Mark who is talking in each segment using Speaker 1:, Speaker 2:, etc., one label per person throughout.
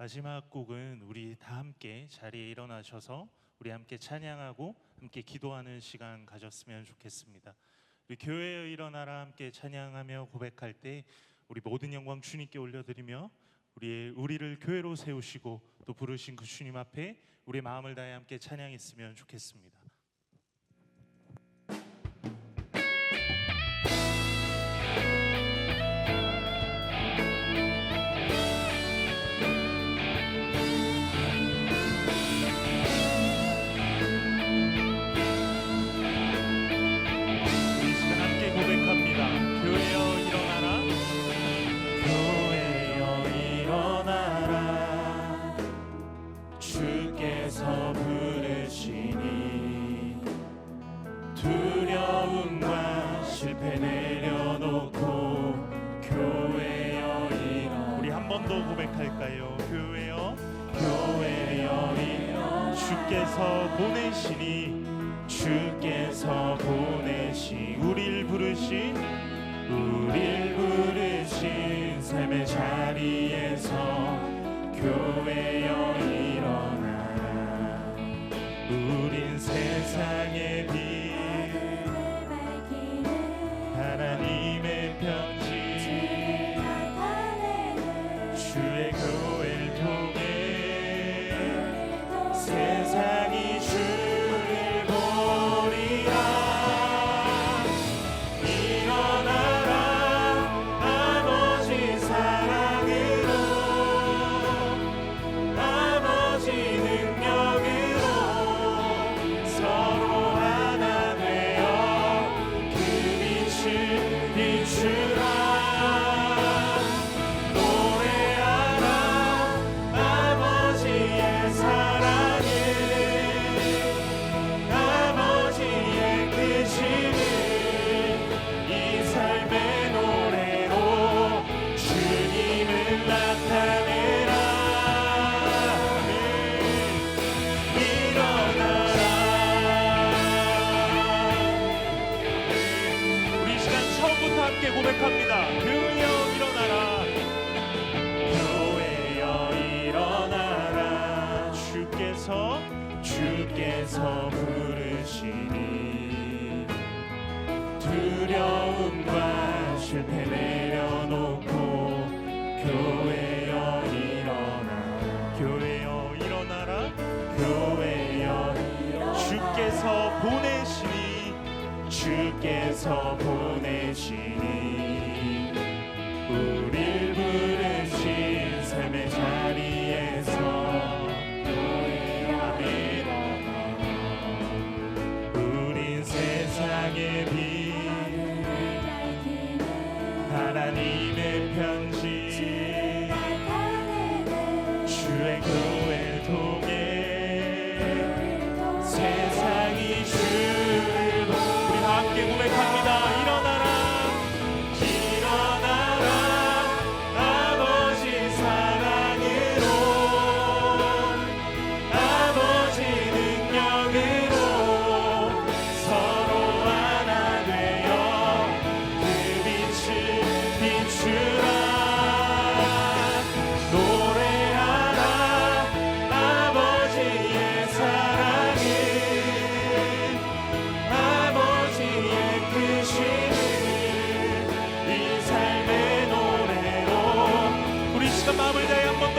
Speaker 1: 마지막 곡은 우리 다 함께 자리에 일어나셔서 우리 함께 찬양하고 함께 기도하는 시간 가졌으면 좋겠습니다. 우리 교회여 일어나라 함께 찬양하며 고백할 때 우리 모든 영광 주님께 올려드리며 우리의 우리를 교회로 세우시고 또 부르신 그 주님 앞에 우리 마음을 다해 함께 찬양했으면 좋겠습니다. 더 고백할까요? 교회여 교회여 일어나. 주께서 보내시니 주께서 보내시 우릴 부르신 우릴 부르신 삶의 자리에서 교회여 일어나 우린 세상의 빛 함께 고백합니다. 교회여 일어나라. 교회여 일어나라. 주께서 주께서 부르시니. 두려움과 실패 내려놓고 교회여 일어나 교회여 일어나라. 교회여 주께서 보내시니. 주께서 보내 시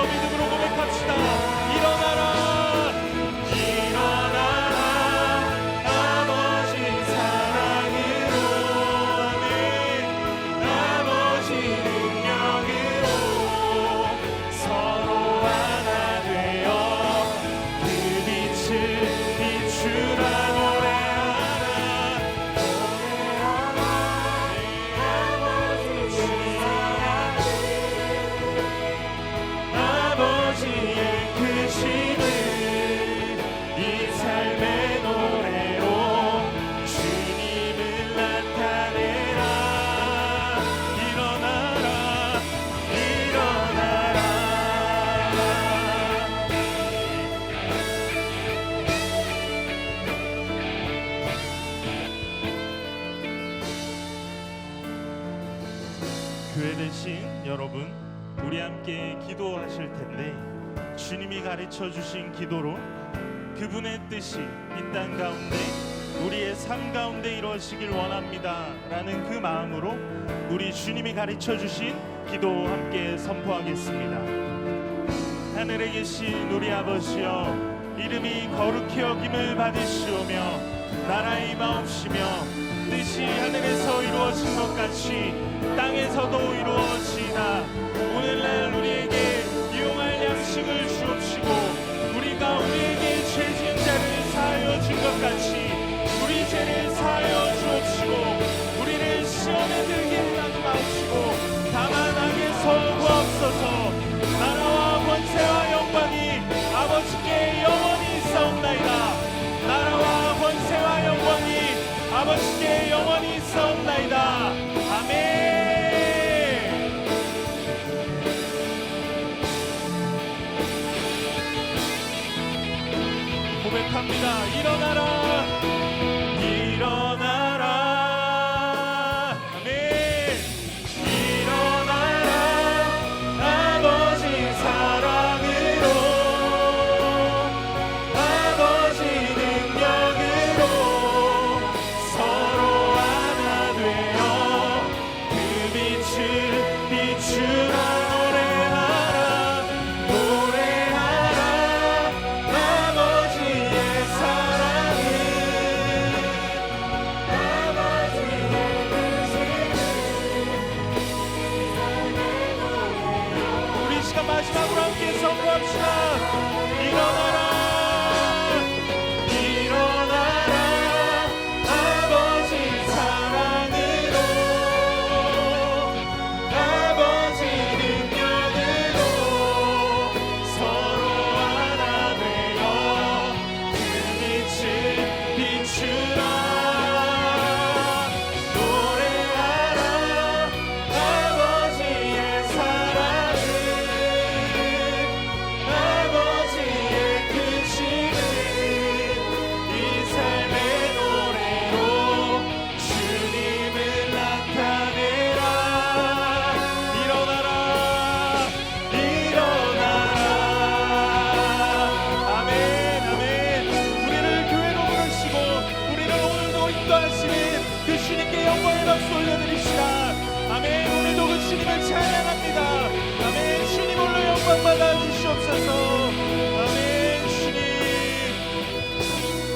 Speaker 1: 믿음으로 고백합시다 교회 되신 여러분, 우리 함께 기도하실 텐데 주님이 가르쳐 주신 기도로 그분의 뜻이 이 땅 가운데 우리의 삶 가운데 이루어지길 원합니다라는 그 마음으로 우리 주님이 가르쳐 주신 기도 함께 선포하겠습니다. 하늘에 계신 우리 아버지여 이름이 거룩히 여김을 받으시오며 나라의 마옵시며 뜻이 하늘에서 이루어진 것 같이 땅에서도 있사옵나이다. 아멘. 고백합니다. 일어나라 마지막으로 함께 선포합시다. 일어나라 박수 올려드립시다. 아멘. 오늘도 그 주님을 찬양합니다. 아멘. 주님 홀로 영광 받아 주시옵소서. 아멘. 주님.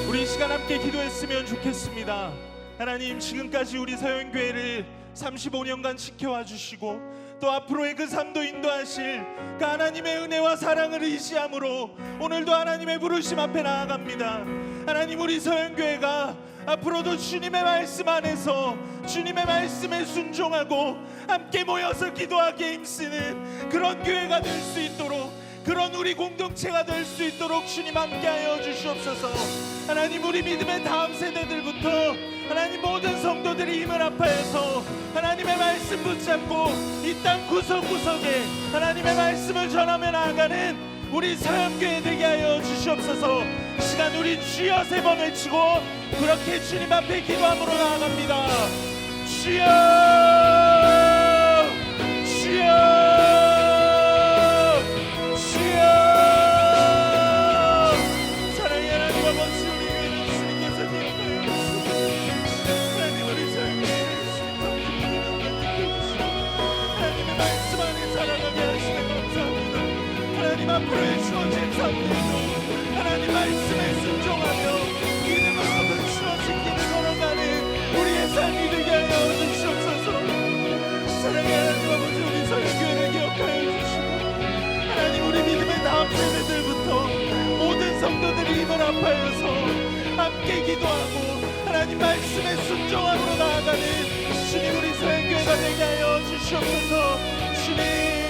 Speaker 1: 우리 이 시간 함께 기도했으면 좋겠습니다. 하나님 지금까지 우리 서영교회를 35년간 지켜와 주시고 또 앞으로의 그 삶도 인도하실 그 하나님의 은혜와 사랑을 의지함으로 오늘도 하나님의 부르심 앞에 나아갑니다. 하나님 우리 서영교회가 앞으로도 주님의 말씀 안에서 주님의 말씀에 순종하고 함께 모여서 기도하게 힘쓰는 그런 교회가 될 수 있도록 그런 우리 공동체가 될 수 있도록 주님 함께하여 주시옵소서. 하나님 우리 믿음의 다음 세대들부터 하나님 모든 성도들이 힘을 합하여서 하나님의 말씀 붙잡고 이 땅 구석구석에 하나님의 말씀을 전하며 나아가는 우리 사람교회 되게 하여 주시옵소서. 시간 우리 주여 세번 외치고 그렇게 주님 앞에 기도함으로 나아갑니다. 주여 주여 말씀에 순종함으로 나아가는 주님 우리 서울교회가 되게 하여 주시옵소서. 주님